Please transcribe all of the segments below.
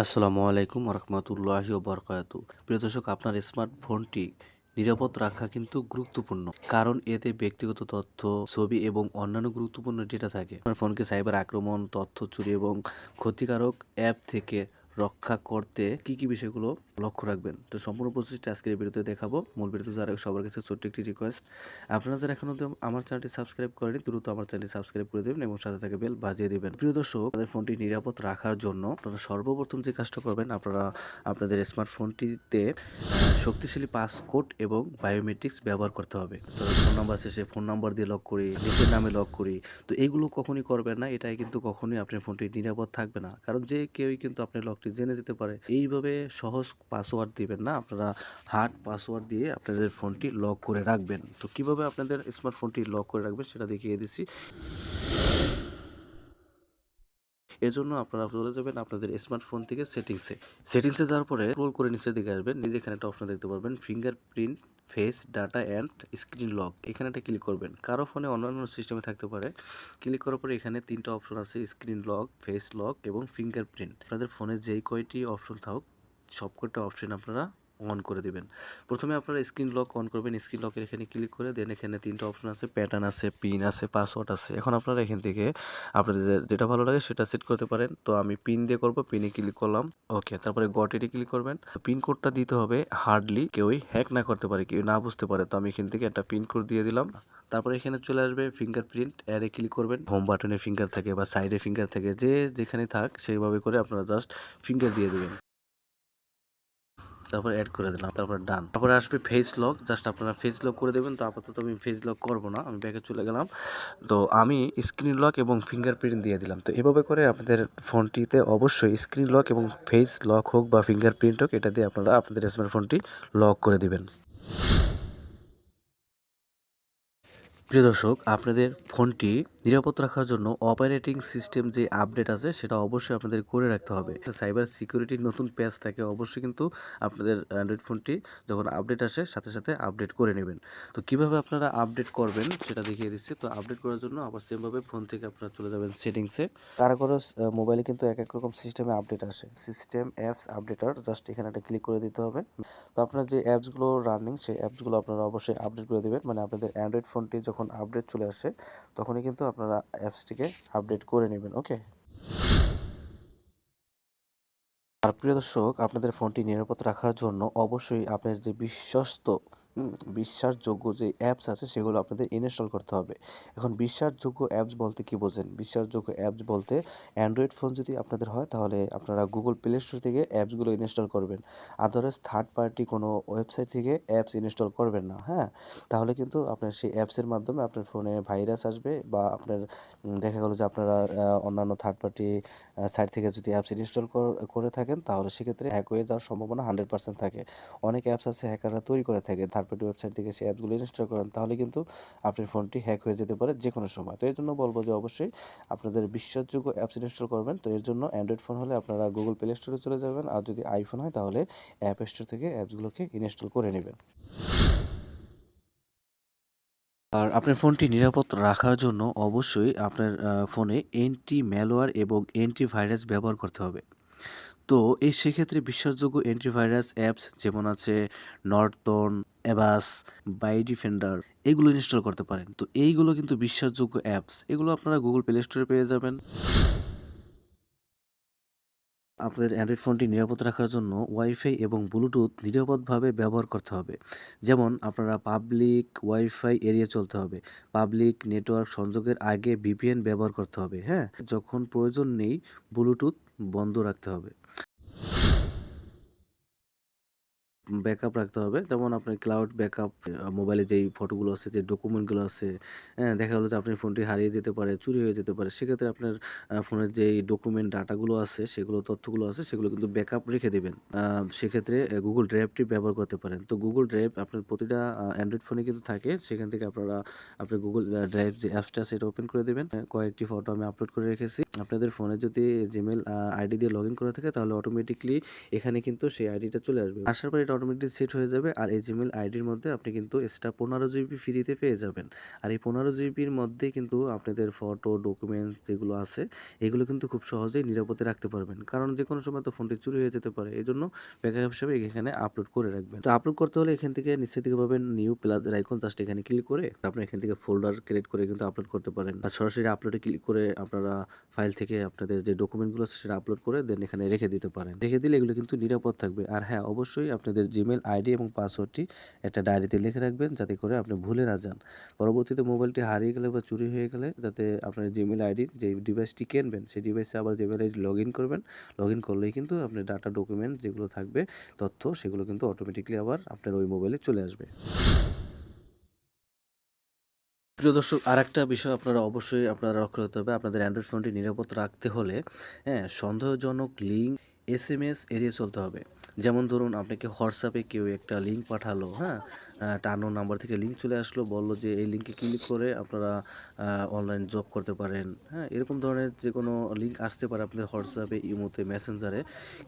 আসসালামু আলাইকুম রহমতুল্লাহ বরকাত প্রিয় দর্শক, আপনার স্মার্টফোনটি নিরাপদ রাখা কিন্তু গুরুত্বপূর্ণ, কারণ এতে ব্যক্তিগত তথ্য, ছবি এবং অন্যান্য গুরুত্বপূর্ণ ডেটা থাকে। আপনার ফোনকে সাইবার আক্রমণ, তথ্য চুরি এবং ক্ষতিকারক অ্যাপ থেকে রক্ষা করতে কি কি বিষয়গুলো লক্ষ্য রাখবেন? তো সম্পূর্ণ প্রসেসটা আজকের ভিডিওতে দেখাবো। মূল ভিডিওতে যারা সবার কাছে ছোট্ট একটি রিকোয়েস্ট আপনারা যারা এখনও অবধি আমার চ্যানেলটি সাবস্ক্রাইব করেনি দ্রুত আমার চ্যানেলটি সাবস্ক্রাইব করে দেবেন এবং সাথে থাকে বেল বাজিয়ে দেবেন। প্রিয় দর্শক, আপনাদের ফোনটি নিরাপদ রাখার জন্য আপনারা সর্বপ্রথম যে কাজটা করবেন, আপনারা আপনাদের স্মার্টফোনটিতে শক্তিশালী পাসকোড এবং বায়োমেট্রিক্স ব্যবহার করতে হবে। তো ফোন নাম্বার শেষে ফোন নাম্বার দিয়ে লক করি, নিজের নামে লক করি। তো এইগুলো কখনই করবেন না, এটাই কিন্তু কখনোই আপনার ফোনটি নিরাপদ থাকবে না। কারণ যে কেউই কিন্তু আপনার লকটি জেনে যেতে পারে। এইভাবে সহজ পাসওয়ার্ড দিবেন না, আপনারা হার্ড পাসওয়ার্ড দিয়ে আপনাদের ফোনটি লক করে রাখবেন। তো কীভাবে আপনাদের স্মার্টফোনটি লক করে রাখবেন সেটা দেখিয়ে দিচ্ছি। এর জন্য আপনারা চলে যাবেন আপনাদের স্মার্টফোন থেকে সেটিংসে সেটিংসে যাওয়ার পরে স্ক্রল করে নিচের দিকে আসবেন, নিজে এখানে একটা অপশন দেখতে পারবেন fingerprint face data and screen lock এখানে একটা ক্লিক করবেন। কারও ফোনে অন্যান্য সিস্টেমে থাকতে পারে। ক্লিক করার পরে এখানে তিনটা অপশন আছে স্ক্রিন লক ফেস লক এবং ফিঙ্গারপ্রিন্ট আপনাদের ফোনে যেই কয়টি অপশন থাকুক সব কয়টা অপশন আপনারা অন করে দিবেন। প্রথমে আপনারা স্ক্রিন লক অন করবেন স্ক্রিন লকের এখানে ক্লিক করে দেন, এখানে তিনটা অপশন আছে প্যাটার্ন আছে পিন আছে পাসওয়ার্ড আছে। এখন আপনারা এখান থেকে আপনাদের যেটা ভালো লাগে সেটা সেট করতে পারেন। তো আমি পিন দিয়ে করব পিনে ক্লিক করলাম ওকে তারপরে গটেটি ক্লিক করবেন। পিন কোডটা দিতে হবে হার্ডলি কেউই হ্যাক না করতে পারে কেউ না বুঝতে পারে। তো আমি এখান থেকে একটা পিন কোড দিয়ে দিলাম। তারপরে এখানে চলে আসবে ফিঙ্গারপ্রিন্ট অ্যাডে ক্লিক করবেন। হোম বাটনে ফিঙ্গার থাকে বা সাইডে ফিঙ্গার থাকে, যে যেখানে থাক সেইভাবে করে আপনারা জাস্ট ফিঙ্গার দিয়ে দেবেন। তারপর অ্যাড করে দিলাম, তারপর ডান তারপরে আসবে ফেস লক জাস্ট আপনারা ফেস লক করে দেবেন, তো আপাতত আমি ফেস লক করব না, আমি ব্যাগে চলে গেলাম। তো আমি স্ক্রিন লক এবং ফিঙ্গারপ্রিন্ট দিয়ে দিলাম। তো এভাবে করে আপনাদের ফোনটিতে অবশ্যই স্ক্রিন লক এবং ফেস লক হোক বা ফিঙ্গারপ্রিন্ট হোক, এটা দিয়ে আপনারা আপনাদের স্মার্টফোনটি লক করে দিবেন। প্রিয় দর্শক, আপনাদের ফোনটি নিরাপদ রাখার জন্য অপারেটিং সিস্টেম যে আপডেট আছে সেটা অবশ্যই আপনাদের করে রাখতে হবে। সাইবার সিকিউরিটির নতুন প্যাচ থাকে, অবশ্যই কিন্তু আপনাদের অ্যান্ড্রয়েড ফোনটি যখন আপডেট আসে, সাথে সাথে আপডেট করে নেবেন। তো কীভাবে আপনারা আপডেট করবেন সেটা দেখিয়ে দিচ্ছি। তো আপডেট করার জন্য আবার সেমভাবে ফোন থেকে আপনারা চলে যাবেন সেটিংসে কারও কারও মোবাইলে কিন্তু এক এক রকম সিস্টেমে আপডেট আসে। সিস্টেম অ্যাপস আপডেটার জাস্ট এখানে একটা ক্লিক করে দিতে হবে। তো আপনার যে অ্যাপসগুলো রানিং সেই অ্যাপসগুলো আপনারা অবশ্যই আপডেট করে দেবেন। মানে আপনাদের অ্যান্ড্রয়েড ফোনটি যখন আপডেট চলে আসে, তখনই কিন্তু আপনারা অ্যাপসটিকে আপডেট করে নেবেন ওকে আর প্রিয় দর্শক, আপনাদের ফোনটি নিরাপদ রাখার জন্য অবশ্যই আপনার যে বিশ্বস্ত বিশ্বাসযোগ্য যে অ্যাপস আছে সেগুলো আপনাদের ইনস্টল করতে হবে। এখন বিশ্বাসযোগ্য অ্যাপস বলতে কি বোঝেন? বিশ্বাসযোগ্য অ্যাপস বলতে অ্যান্ড্রয়েড ফোন যদি আপনাদের হয়, তাহলে আপনারা গুগল প্লে স্টোর থেকে অ্যাপসগুলো ইনস্টল করবেন। আদারওয়াইজ থার্ড পার্টি কোনো ওয়েবসাইট থেকে অ্যাপস ইনস্টল করবেন না হ্যাঁ? তাহলে কিন্তু আপনার সেই অ্যাপসের মাধ্যমে আপনার ফোনে ভাইরাস আসবে বা আপনার দেখা গেলো যে আপনারা অন্যান্য থার্ড পার্টি সাইট থেকে যদি অ্যাপস ইনস্টল করে থাকেন, তাহলে সেক্ষেত্রে হ্যাক হয়ে যাওয়ার সম্ভাবনা হান্ড্রেড পার্সেন্ট থাকে। অনেক অ্যাপস আছে হ্যাকাররা তৈরি করে থাকে। থার্ড ওয়েবসাইট থেকে সেই অ্যাপসগুলো ইনস্টল করেন, তাহলে কিন্তু আপনার ফোনটি হ্যাক হয়ে যেতে পারে যে কোনো সময়। তো এর জন্য বলব যে অবশ্যই আপনাদের বিশ্বাসযোগ্য অ্যাপস ইনস্টল করবেন। তো এর জন্য অ্যান্ড্রয়েড ফোন হলে আপনারা গুগল প্লে স্টোরে চলে যাবেন আর যদি আইফোন হয় তাহলে অ্যাপ স্টোর থেকে অ্যাপসগুলোকে ইনস্টল করে নেবেন। আর আপনার ফোনটি নিরাপদ রাখার জন্য অবশ্যই আপনার ফোনে এন্টি ম্যালওয়্যার এবং এন্টি ভাইরাস ব্যবহার করতে হবে। তো এই সেক্ষেত্রে বিশ্বাসযোগ্য অ্যান্টিভাইরাস অ্যাপস যেমন আছে নর্টন অ্যাবাস বাই ডিফেন্ডার এগুলো ইনস্টল করতে পারেন। তো এইগুলো কিন্তু বিশ্বাসযোগ্য অ্যাপস এগুলো আপনারা গুগল প্লে স্টোরে পেয়ে যাবেন। আপনাদের অ্যান্ড্রয়েড ফোনটি নিরাপদ রাখার জন্য ওয়াইফাই এবং ব্লুটুথ নিরাপদভাবে ব্যবহার করতে হবে। যেমন, আপনারা পাবলিক ওয়াইফাই এরিয়া চলতে হবে। পাবলিক নেটওয়ার্ক সংযোগের আগে ভিপিএন ব্যবহার করতে হবে হ্যাঁ? যখন প্রয়োজন নেই ব্লুটুথ বন্ধ রাখতে হবে। ব্যাকআপ রাখতে হবে। যেমন আপনার ক্লাউড ব্যাকআপ মোবাইলে যেই ফটোগুলো আছে, যে ডকুমেন্টগুলো আছে হ্যাঁ দেখা গেলো যে আপনার ফোনটি হারিয়ে যেতে পারে, চুরি হয়ে যেতে পারে, সেক্ষেত্রে আপনার ফোনের যেই ডকুমেন্ট ডাটাগুলো আছে, সেগুলো, তথ্যগুলো আছে, সেগুলো কিন্তু ব্যাকআপ রেখে দেবেন। সেক্ষেত্রে গুগল ড্রাইভটি ব্যবহার করতে পারেন। তো গুগল ড্রাইভ আপনার প্রতিটা অ্যান্ড্রয়েড ফোনে কিন্তু থাকে। সেখান থেকে আপনারা আপনার গুগল ড্রাইভ যে অ্যাপসটা সেটা ওপেন করে দেবেন। কয়েকটি ফটো আমি আপলোড করে রেখেছি। আপনাদের ফোনে যদি জিমেল আইডি দিয়ে লগ ইন করে থাকে, তাহলে অটোমেটিকলি এখানে কিন্তু সেই আইডিটা চলে আসবে। আসার পরে এটা অটোমেটিক সেট হয়ে যাবে আর এই জিমেল আইডির মধ্যে আপনি কিন্তু এক্সট্রা পনেরো জিবি ফ্রিতে পেয়ে যাবেন। আর এই পনেরো জিবির মধ্যে কিন্তু আপনাদের ফটো ডকুমেন্টস যেগুলো আছে, এগুলো কিন্তু খুব সহজেই নিরাপদে রাখতে পারবেন। কারণ যে কোনো সময় তো ফোনটি চুরি হয়ে যেতে পারে এই জন্য ব্যাকআপ হিসাবে এখানে আপলোড করে রাখবেন। তো আপলোড করতে হলে এখান থেকে নিচে থেকে পাবেন নিউ প্লাসের আইকন জাস্ট এখানে ক্লিক করে আপনি এখান থেকে ফোল্ডার ক্রিয়েট করে কিন্তু আপলোড করতে পারেন। আর সরাসরি আপলোডে ক্লিক করে আপনারা ফাইল থেকে আপনাদের যে ডকুমেন্টগুলো আছে সেটা আপলোড করে দেন এখানে রেখে দিতে পারেন। রেখে দিলে এগুলো কিন্তু নিরাপদ থাকবে। আর হ্যাঁ অবশ্যই আপনাদের জিমেল আইডি এবং পাসওয়ার্ডটি একটা ডায়েরিতে লিখে রাখবেন যাতে করে আপনি ভুলে না যান। পরবর্তীতে মোবাইলটি হারিয়ে গেলে বা চুরি হয়ে গেলে যাতে আপনার জিমেল আইডি যে ডিভাইসটি কিনবেন, সেই ডিভাইসে আবার জিমেল আইডি লগ ইন করবেন। লগ ইন করলেই কিন্তু আপনার ডাটা ডকুমেন্ট যেগুলো থাকবে, তথ্য সেগুলো কিন্তু অটোমেটিকলি আবার আপনার ওই মোবাইলে চলে আসবে। প্রিয় দর্শক আর একটা বিষয় আপনারা অবশ্যই আপনারা লক্ষ্য করতে হবে। আপনাদের অ্যান্ড্রয়েড ফোনটি নিরাপদ রাখতে হলে হ্যাঁ সন্দেহজনক লিঙ্ক এস এম এস এড়িয়ে চলতে হবে। যেমন ধরুন, আপনাকে হোয়াটসঅ্যাপে কেউ একটা লিঙ্ক পাঠালো হ্যাঁ? টানো নাম্বার থেকে লিঙ্ক চলে আসলো, বলল যে এই লিঙ্কে ক্লিক করে আপনারা অনলাইন জব করতে পারেন হ্যাঁ? এরকম ধরনের যে কোনো লিঙ্ক আসতে পারে আপনাদের হোয়াটসঅ্যাপে ইমোতে মেসেঞ্জারে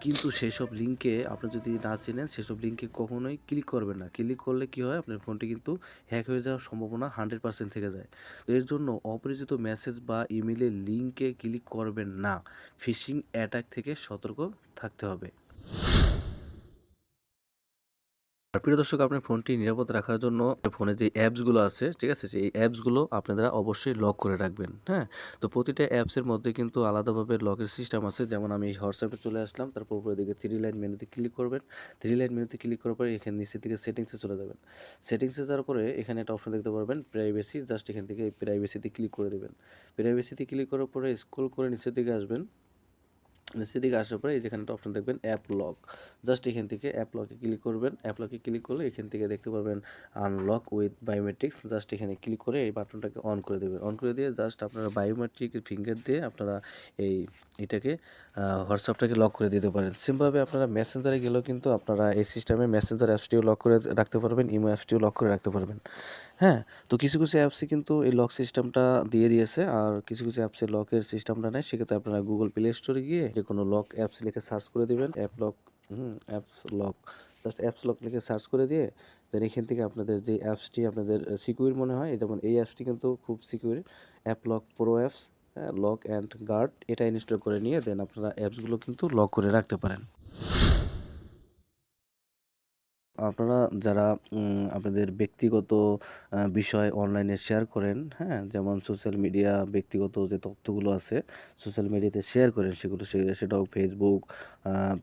কিন্তু সেই সব লিঙ্কে আপনি যদি না চেনেন, সেসব লিঙ্কে কখনোই ক্লিক করবেন না। ক্লিক করলে কি হয়, আপনার ফোনটি কিন্তু হ্যাক হয়ে যাওয়ার সম্ভাবনা হান্ড্রেড পার্সেন্ট থেকে যায়। তো এর জন্য অপরিচিত মেসেজ বা ইমেলের লিঙ্কে ক্লিক করবেন না। ফিশিং অ্যাটাক থেকে সতর্ক থাকতে হবে। প্রিয় দর্শক, আপনার ফোনটি নিরাপদ রাখার জন্য ফোনে যে অ্যাপসগুলো আছে, ঠিক আছে? সেই অ্যাপসগুলো আপনারা অবশ্যই লক করে রাখবেন হ্যাঁ? তো প্রতিটা অ্যাপসের মধ্যে কিন্তু আলাদাভাবে লকের সিস্টেম আছে। যেমন আমি হোয়াটসঅ্যাপে চলে আসলাম, তারপর উপরে দিকে থ্রি লাইন মেনুতে ক্লিক করবেন। থ্রি লাইন মেনুতে ক্লিক করার পরে এখানে নিচের দিকে সেটিংসে চলে যাবেন। সেটিংসে যাওয়ার পরে এখানে একটা অপশন দেখতে পারবেন প্রাইভেসি জাস্ট এখান থেকে প্রাইভেসিতে ক্লিক করে দেবেন। প্রাইভেসিতে ক্লিক করার পরে স্ক্রল করে নিচের দিকে আসবেন। নিচের দিকে আসার পরে এই যেখানে অপশন দেখবেন অ্যাপ লক জাস্ট এখান থেকে অ্যাপ লকে ক্লিক করবেন। অ্যাপ লকে ক্লিক করলে এখান থেকে দেখতে পারবেন আনলক উইথ বায়োমেট্রিক্স জাস্ট এখানে ক্লিক করে এই বাটনটাকে অন করে দেবেন। অন করে দিয়ে জাস্ট আপনারা বায়োমেট্রিক ফিঙ্গার দিয়ে আপনারা এই এটাকে হোয়াটসঅ্যাপটাকে লক করে দিতে পারেন। সিমভাবে আপনারা মেসেঞ্জারে গেলেও কিন্তু আপনারা এই সিস্টেমে মেসেঞ্জার অ্যাপসটিও লক করে রাখতে পারবেন ইমো অ্যাপসটিও লক করে রাখতে পারবেন। হ্যাঁ তো কিছু কিছু অ্যাপসে কিন্তু এই লক সিস্টেমটা দিয়ে দিয়েছে। আর কিছু কিছু অ্যাপসে লকের সিস্টেমটা নেই সেক্ষেত্রে আপনারা গুগল প্লে স্টোরে গিয়ে যে কোনো লক অ্যাপস লিখে সার্চ করে দিবেন। App lock hmm apps lock just apps lock লিখে সার্চ করে দিয়ে দেন এখান থেকে আপনাদের যে অ্যাপসটি আপনাদের সিকিউর মনে হয় যেমন এই অ্যাপসটি কিন্তু খুব secure app lock pro apps lock and guard এটা ইনস্টল করে নিয়ে দেন আপনারা অ্যাপসগুলো কিন্তু লক করে রাখতে পারেন। আপনারা যারা আপনাদের ব্যক্তিগত বিষয় অনলাইনে শেয়ার করেন হ্যাঁ? যেমন সোশ্যাল মিডিয়া ব্যক্তিগত যে তথ্যগুলো আছে সোশ্যাল মিডিয়াতে শেয়ার করেন সেগুলো সেটাও ফেসবুক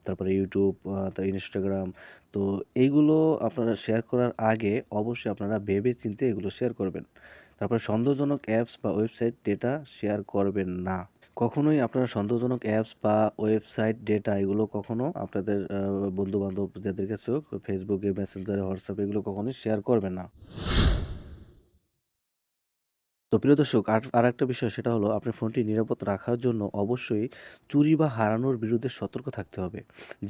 তারপরে ইউটিউব তার ইনস্টাগ্রাম তো এইগুলো আপনারা শেয়ার করার আগে অবশ্যই আপনারা ভেবে চিনতে এগুলো শেয়ার করবেন। তারপরে সন্দেহজনক অ্যাপস বা ওয়েবসাইট ডেটা শেয়ার করবেন না। কখনোই আপনারা সন্দেহজনক অ্যাপস বা ওয়েবসাইট ডেটা এগুলো কখনো আপনাদের বন্ধু বান্ধব যাদের কাছে ফেসবুকে মেসেঞ্জারে হোয়াটসঅ্যাপে এগুলো কখনোই শেয়ার করবেন না। তো প্রিয় দর্শক, আর আর একটা বিষয় সেটা হলো আপনার ফোনটি নিরাপদ রাখার জন্য অবশ্যই চুরি বা হারানোর বিরুদ্ধে সতর্ক থাকতে হবে।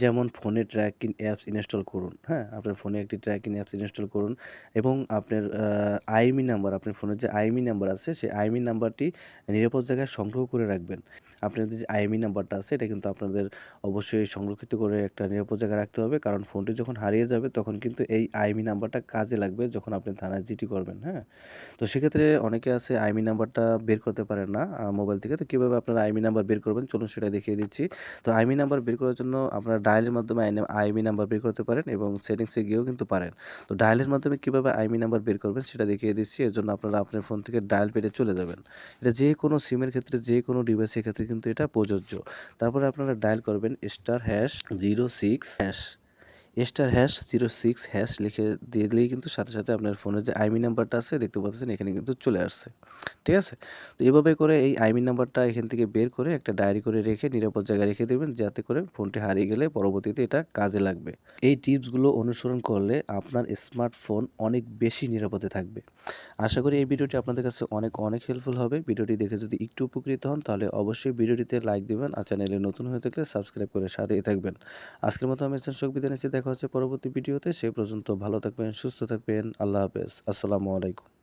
যেমন ফোনে ট্র্যাকিং অ্যাপস ইনস্টল করুন হ্যাঁ? আপনার ফোনে একটি ট্র্যাকিং অ্যাপস ইনস্টল করুন এবং আপনার আইমি নাম্বার, আপনার ফোনের যে আইমি নাম্বার আছে, সেই আইমি নাম্বারটি নিরাপদ জায়গায় সংগ্রহ করে রাখবেন। আপনাদের যে আইমি নাম্বারটা আছে, এটা কিন্তু আপনাদের অবশ্যই সংরক্ষিত করে একটা নিরাপদ জায়গায় রাখতে হবে। কারণ ফোনটি যখন হারিয়ে যাবে, তখন কিন্তু এই আইমি নাম্বারটা কাজে লাগবে যখন আপনি থানায় জিটি করবেন হ্যাঁ? তো সেক্ষেত্রে অনেকে আছে আইমি নাম্বারটা বের করতে পারেন না মোবাইল থেকে। তো কীভাবে আপনারা আইমি নাম্বার বের করবেন? চলুন সেটা দেখিয়ে দিচ্ছি। তো আইমি নাম্বার বের করার জন্য আপনারা ডায়ালের মাধ্যমে আইমি নাম্বার বের করতে পারেন এবং সেটিংসে গিয়েও কিন্তু পারেন। তো ডায়ালের মাধ্যমে কীভাবে আইমি নাম্বার বের করবেন সেটা দেখিয়ে দিচ্ছি। এর জন্য আপনারা আপনার ফোন থেকে ডায়াল পেটে চলে যাবেন। এটা যে কোনো সিমের ক্ষেত্রে, যে কোনো ডিভাইসের ক্ষেত্রে কিন্তু এটা প্রযোজ্য। তারপরে আপনারা ডায়াল করবেন star hash zero six hash. Star hash zero six hash লিখে দিয়ে দিলেই কিন্তু সাথে সাথে আপনার ফোনের যে আইমি নাম্বারটা আছে দেখতে পাচ্ছেন, এখানে কিন্তু চলে আসছে। ঠিক আছে? তো এভাবে করে এই আইমি নাম্বারটা এখান থেকে বের করে একটা ডায়েরি করে রেখে নিরাপদ জায়গায় রেখে দেবেন, যাতে করে ফোনটি হারিয়ে গেলে পরবর্তীতে এটা কাজে লাগবে। এই টিপসগুলো অনুসরণ করলে আপনার স্মার্টফোন অনেক বেশি নিরাপদে থাকবে। আশা করি এই ভিডিওটি আপনাদের কাছে অনেক অনেক হেল্পফুল হবে। ভিডিওটি দেখে যদি একটু উপকৃত হন, তাহলে অবশ্যই ভিডিওটিতে লাইক দেবেন আর চ্যানেলে নতুন হয়ে থাকলে সাবস্ক্রাইব করে সাথেই থাকবেন। আজকের মতো আমি শোক বিদায় নিচ্ছি। দেখা হচ্ছে পরবর্তী ভিডিওতে সে পর্যন্ত ভালো থাকবেন সুস্থ থাকবেন আল্লাহ হাফেজ। আসসালামু আলাইকুম।